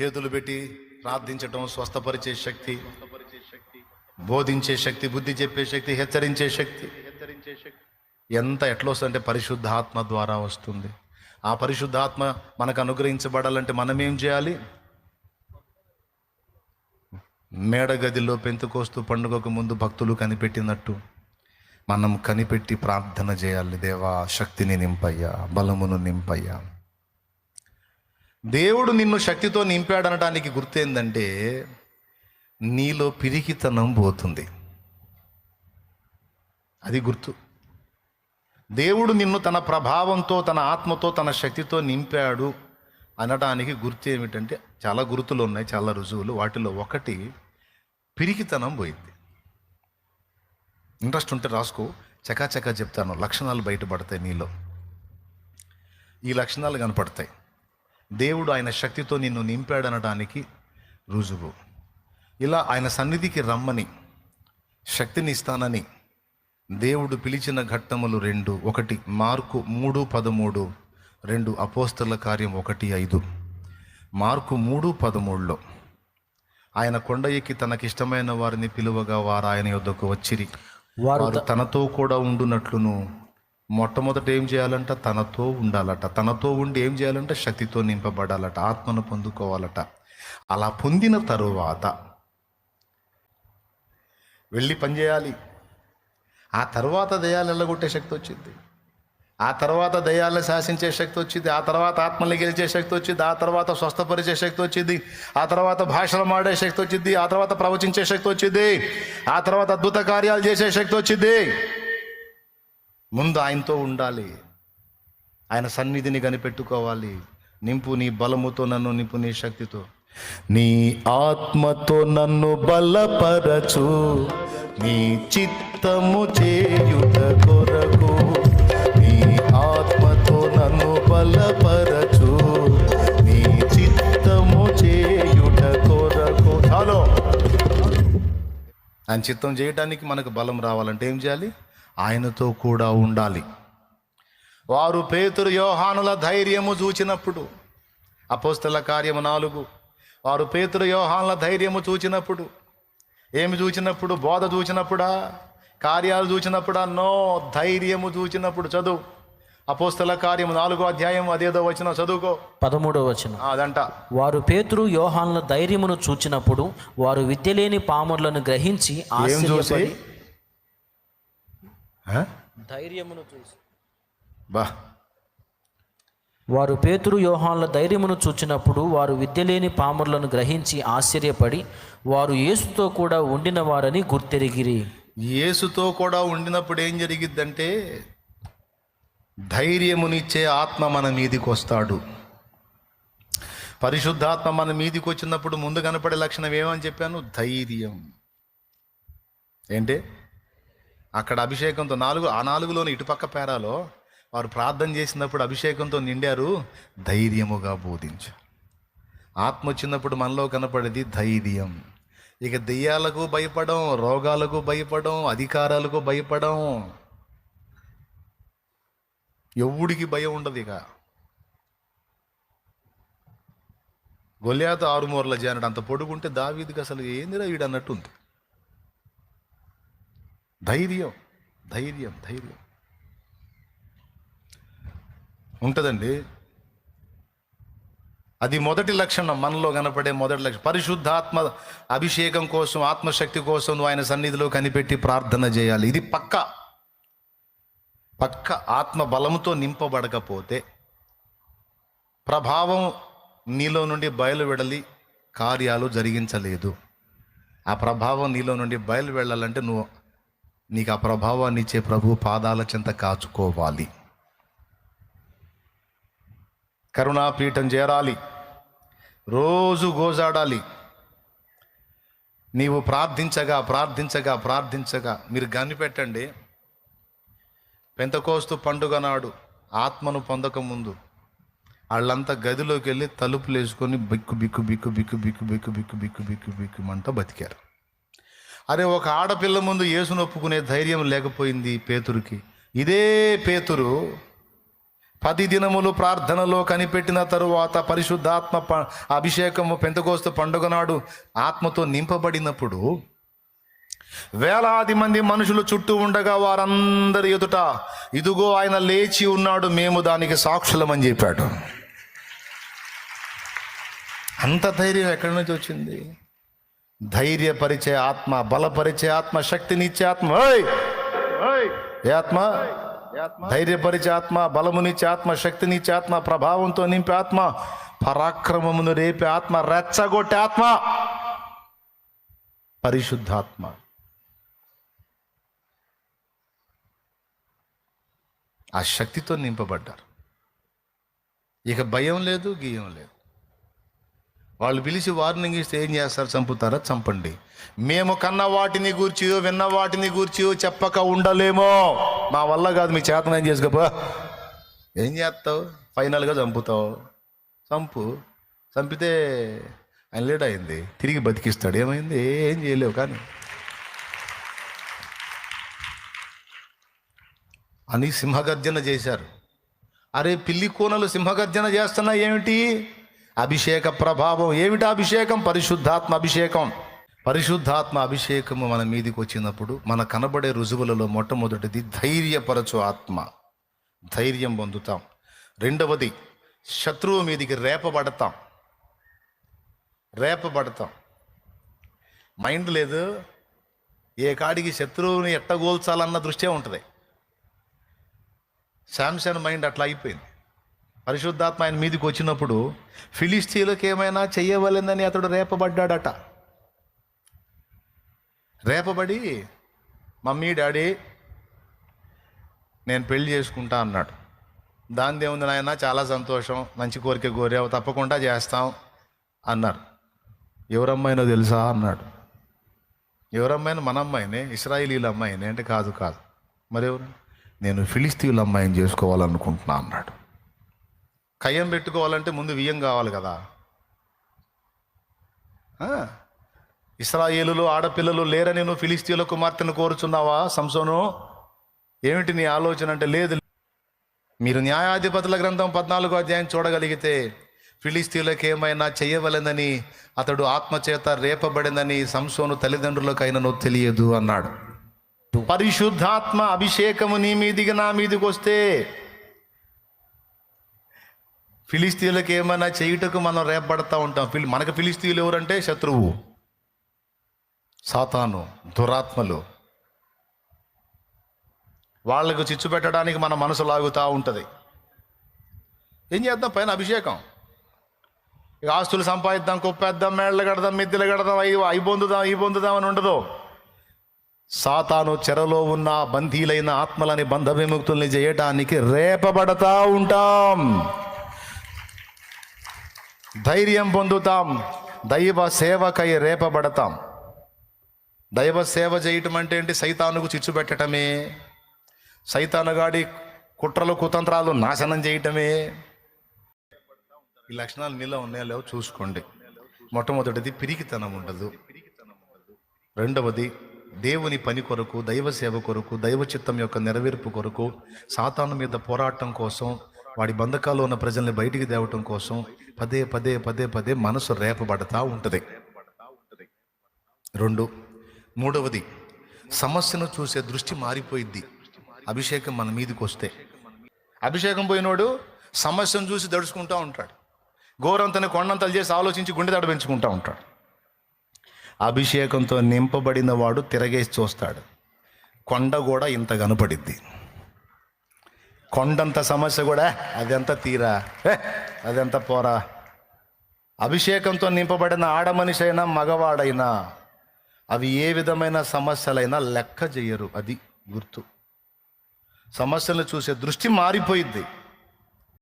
చేతులు పెట్టి ప్రార్థించటం స్వస్థపరిచే శక్తి బోధించే శక్తి బుద్ధి చెప్పే శక్తి హెచ్చరించే శక్తి. ఎంత ఎట్లా వస్తుందంటే పరిశుద్ధాత్మ ద్వారా వస్తుంది. ఆ పరిశుద్ధాత్మ మనకు అనుగ్రహించబడాలంటే మనం ఏం చేయాలి? మేడగదిలో పెంతుకోస్తూ పండుగకు ముందు భక్తులు కనిపెట్టినట్టు మనం కనిపెట్టి ప్రార్థన చేయాలి. దేవా శక్తిని నింపయ్యా బలమును నింపయ్యా. దేవుడు నిన్ను శక్తితో నింపాడనడానికి గుర్తేందంటే నీలో పిరికితనం పోతుంది. అది గుర్తు. దేవుడు నిన్ను తన ప్రభావంతో తన ఆత్మతో తన శక్తితో నింపాడు అనడానికి గుర్తు ఏమిటంటే చాలా గుర్తులు ఉన్నాయి చాలా రుజువులు. వాటిలో ఒకటి పిరికితనం పోయింది. ఇంట్రెస్ట్ ఉంటే రాసుకో. చకాచకా చెప్తాను. లక్షణాలు బయటపడతాయి నీలో. ఈ లక్షణాలు కనపడతాయి. దేవుడు ఆయన శక్తితో నిన్ను నింపాడనడానికి రుజువు. ఇలా ఆయన సన్నిధికి రమ్మని శక్తిని ఇస్తానని దేవుడు పిలిచిన ఘట్టములు రెండు. ఒకటి మార్కు మూడు పదమూడు రెండు అపోస్తల కార్యం ఒకటి ఐదు. మార్కు మూడు పదమూడులో ఆయన కొండ ఎక్కి తనకిష్టమైన వారిని పిలువగా వారు ఆయన యొద్దకు వచ్చిరి. వారు వారు తనతో కూడా ఉండునట్లును మొట్టమొదట ఏం చేయాలంట? తనతో ఉండాలట. తనతో ఉండి ఏం చేయాలంట? శక్తితో నింపబడాలట. ఆత్మను పొందుకోవాలట. అలా పొందిన తరువాత వెళ్ళి పనిచేయాలి ఆ తర్వాత దయాలు ఎల్లగొట్టే శక్తి వచ్చింది. ఆ తర్వాత దయాలను శాసించే శక్తి వచ్చింది. ఆ తర్వాత ఆత్మల్ని గెలిచే శక్తి వచ్చింది. ఆ తర్వాత స్వస్థపరిచే శక్తి వచ్చింది. ఆ తర్వాత భాషలు మాడే శక్తి వచ్చింది. ఆ తర్వాత ప్రవచించే శక్తి వచ్చింది. ఆ తర్వాత అద్భుత కార్యాలు చేసే శక్తి వచ్చింది. ముందు ఆయనతో ఉండాలి. ఆయన సన్నిధిని కనిపెట్టుకోవాలి. నింపు నీ బలముతో నన్ను నింపు నీ శక్తితో. నీ ఆత్మతో నన్ను బలపరచు. నీ చిత్తము చేయుట కొరకు. నీ ఆత్మతో నన్ను బలపరచు. నీ చిత్తము చేయుట కొరకు. చాలు. ఆయన చిత్తం చేయటానికి మనకు బలం రావాలంటే ఏం చేయాలి? ఆయనతో కూడా ఉండాలి. వారు పేతురు యోహానుల ధైర్యము చూచినప్పుడు అపోస్తల కార్యము నాలుగు. వారు పేతురు యోహానుల ధైర్యము చూచినప్పుడు ఏమి చూచినప్పుడు? బోధ చూచినప్పుడా? కార్యాలు చూచినప్పుడా? నో ధైర్యము చూచినప్పుడు చదువు. అపోస్తల కార్యము నాలుగో అధ్యాయం అదేదో వచ్చిన చదువుకో. పదమూడవ వచనం. ఆ, అదంట. వారు పేతురు యోహాన్ల ధైర్యమును చూచినప్పుడు వారు విద్యలేని పాములను గ్రహించి ఆశ్చర్యపడి? ధైర్యమును చూసి. బా. వారు పేతురు యోహాన్ల ధైర్యమును చూచినప్పుడు వారు విద్యలేని పాములను గ్రహించి ఆశ్చర్యపడి వారు యేసుతో కూడా ఉండిన వారని గుర్తెరిగిరి. యేసుతో కూడా ఉండినప్పుడు ఏం జరిగిద్దంటే ధైర్యమునిచ్చే ఆత్మ మన మీదికి వస్తాడు పరిశుద్ధాత్మ మన మీదికి వచ్చినప్పుడు ముందు కనపడే లక్షణం ఏమని చెప్పాను? ధైర్యం. ఏంటి? అక్కడ అభిషేకంతో నాలుగు ఆ నాలుగులోని ఇటుపక్క పేరాలో వారు ప్రార్థన చేసినప్పుడు అభిషేకంతో నిండారు ధైర్యముగా బోధించారు ఆత్మ వచ్చినప్పుడు మనలో కనపడేది ధైర్యం. ఇక దెయ్యాలకు భయపడం రోగాలకు భయపడం అధికారాలకు భయపడం ఎవడికి భయం ఉండదు ఇక. గొల్యాత ఆరుమూరల జానడు అంత పొడుగుంటే దావీదికి అసలు ఏందిరా వీడు అన్నట్టు ఉంది ధైర్యం ధైర్యం ధైర్యం. ఉంటుందండి. అది మొదటి లక్షణం మనలో కనపడే మొదటి లక్షణం పరిశుద్ధాత్మ అభిషేకం కోసం ఆత్మశక్తి కోసం నువ్వు ఆయన సన్నిధిలో కనిపెట్టి ప్రార్థన చేయాలి. ఇది పక్క. పక్క ఆత్మ బలంతో నింపబడకపోతే ప్రభావం నీలో నుండి బయలు వెడలి కార్యాలు జరిగించలేదు. ఆ ప్రభావం నీలో నుండి బయలు వెళ్ళాలంటే నువ్వు నీకు ఆ ప్రభావాన్ని ఇచ్చే ప్రభు పాదాల చెంత కాచుకోవాలి కరుణాపీఠం చేరాలి రోజు గోజాడాలి నీవు ప్రార్థించగా ప్రార్థించగా ప్రార్థించగా మీరు కనిపెట్టండి పెంతకోస్తు పండుగ నాడు ఆత్మను పొందకముందు వాళ్ళంతా గదిలోకి వెళ్ళి తలుపులు వేసుకొని బిక్కు బిక్కు బిక్కు బిక్కు బిక్కు బిక్కు బిక్కు బిక్కు బిక్కు బిక్కుమంట బతికారు అరే ఒక ఆడపిల్ల ముందు యేసును ఒప్పుకునే ధైర్యం లేకపోయింది పేతురుకి. ఇదే పేతురు పది దినములు ప్రార్థనలో కనిపెట్టిన తరువాత పరిశుద్ధాత్మ ప- అభిషేకము పెంతకోస్తు పండుగ నాడు ఆత్మతో నింపబడినప్పుడు వేలాది మంది మనుషులు చుట్టూ ఉండగా వారందరి ఎదుట ఇదిగో ఆయన లేచి ఉన్నాడు మేము దానికి సాక్షులమని చెప్పాడు. అంత ధైర్యం ఎక్కడి నుంచి వచ్చింది? ధైర్యపరిచే ఆత్మ బలపరిచే ఆత్మ శక్తినిచ్చే ఆత్మ. ఏ ఆత్మ? ధైర్యపరిచే ఆత్మ బలమునిచ్చే ఆత్మ శక్తినిచ్చే ఆత్మ ప్రభావంతో నింపే ఆత్మ పరాక్రమమును రేపే ఆత్మ రెచ్చగొట్టే ఆత్మ. పరిశుద్ధాత్మ. ఆ శక్తితో నింపబడ్డారు. ఇక భయం లేదు గీయం లేదు. వాళ్ళు పిలిచి వార్నింగ్ ఇస్తే ఏం చేస్తారు? చంపుతారా? చంపండి. మేము కన్న వాటిని గూర్చియో విన్న వాటిని గూర్చియో చెప్పక ఉండలేమో. మా వల్ల కాదు మీ చేతనం ఏం చేసుకోపో? ఏం చేస్తావు? ఫైనల్గా చంపుతావు. చంపు. చంపితే ఆయన లేట్ అయింది. తిరిగి బతికిస్తాడు. ఏమైంది? ఏం చేయలేవు కానీ. అని సింహగర్జన చేశారు. అరే పిల్లి కోనలు సింహగర్జన చేస్తున్నా ఏమిటి? అభిషేక ప్రభావం ఏమిటి అభిషేకం? పరిశుద్ధాత్మ అభిషేకం. పరిశుద్ధాత్మ అభిషేకము మన మీదికి వచ్చినప్పుడు మన కనబడే రుజువులలో మొట్టమొదటిది ధైర్యపరచు ఆత్మ. ధైర్యం పొందుతాం. రెండవది శత్రువు మీదికి రేపబడతాం. రేపబడతాం. మైండ్ లేదు. ఏ కాడికి శత్రువుని ఎట్టగోల్చాలన్న దృష్టే ఉంటుంది. శాంసన్ మైండ్ అట్లా అయిపోయింది. పరిశుద్ధాత్మ ఆయన మీదకి వచ్చినప్పుడు ఫిలిస్తీన్లకు ఏమైనా చెయ్యవలెందని అతడు రేపబడ్డాడట. రేపబడి మమ్మీ డాడీ నేను పెళ్ళి చేసుకుంటా అన్నాడు. దాని దేవుంది నాయన చాలా సంతోషం మంచి కోరిక కోరావు తప్పకుండా చేస్తాం అన్నారు. ఎవరమ్మాయినో తెలుసా? అన్నాడు. ఎవరమ్మాయిని? మన అమ్మాయినే ఇస్రాయిలీల అమ్మాయినే అంటే కాదు కాదు. మరెవరు? నేను ఫిలిస్తీన్ల అమ్మాయిని చేసుకోవాలనుకుంటున్నా అన్నాడు. కయ్యం పెట్టుకోవాలంటే ముందు వియ్యం కావాలి కదా. ఆ, ఆడపిల్లలు లేరని నువ్వు ఫిలిస్తీన్ల కుమార్తెను కోరుచున్నావా సంసోను? ఏమిటి నీ ఆలోచన అంటే లేదు. మీరు న్యాయాధిపతుల గ్రంథం పద్నాలుగో అధ్యాయం చూడగలిగితే ఫిలిస్తీన్లకు ఏమైనా చెయ్యవలెనని అతడు ఆత్మచేత రేపబడిందని సంసోను తల్లిదండ్రులకైనను తెలియదు అన్నాడు. పరిశుద్ధాత్మ అభిషేకము నీ మీదికి నా మీదికి వస్తే ఫిలిస్తీన్లకు ఏమైనా చేయుటకు మనం రేపబడతా ఉంటాం. ఫిలి మనకు ఫిలిస్తీన్లు ఎవరంటే? శత్రువు. సాతాను దురాత్మలు. వాళ్ళకు చిచ్చు పెట్టడానికి మన మనసు లాగుతూ ఉంటుంది. ఏం చేద్దాం? పైన అభిషేకం. ఇక ఆస్తులు సంపాదిద్దాం కుప్పేద్దాం మేళ్ళ కడదాం మిద్దెలు కడదాం అయి అయి పొందుదాం ఈ పొందుదాం అని ఉండదు. సాతాను చెరలో ఉన్న బంధీలైన ఆత్మలని బంధ విముక్తుల్ని చేయటానికి రేపబడతా ఉంటాం. ధైర్యం పొందుతాం. దైవ సేవకై రేపబడతాం. దైవ సేవ చేయటం అంటే ఏంటి? సైతానుకు చిచ్చు పెట్టడమే సైతానుగాడి కుట్రలు కుతంత్రాలు నాశనం చేయటమే. ఈ లక్షణాలు నీలో ఉన్నాయో లేవో చూసుకోండి. మొట్టమొదటిది పిరికితనం ఉండదు. రెండవది దేవుని పని కొరకు దైవ సేవ కొరకు దైవ చిత్తం యొక్క నెరవేర్పు కొరకు సాతాను మీద పోరాటం కోసం వాడి బంధకాల్లో ఉన్న ప్రజల్ని బయటికి తేవటం కోసం పదే పదే పదే పదే మనసు రేపబడతా ఉంటుంది. రెండు. మూడవది సమస్యను చూసే దృష్టి మారిపోయిద్ది. అభిషేకం మన మీదకి వస్తే. అభిషేకం పోయినోడు సమస్యను చూసి దడుచుకుంటూ ఉంటాడు. గోరంతని కొండంతలు చేసి ఆలోచించి గుండె దడ పెంచుకుంటూ ఉంటాడు. అభిషేకంతో నింపబడిన వాడు తిరగేసి చూస్తాడు. కొండ కూడా ఇంత కనపడిద్ది. కొండంత సమస్య కూడా అదెంత తీరా. ఏ, అదెంత పోరా. అభిషేకంతో నింపబడిన ఆడ మనిషి అయినా మగవాడైనా అవి ఏ విధమైన సమస్యలైనా లెక్క చేయరు అది గుర్తు. సమస్యలు చూసే దృష్టి మారిపోయింది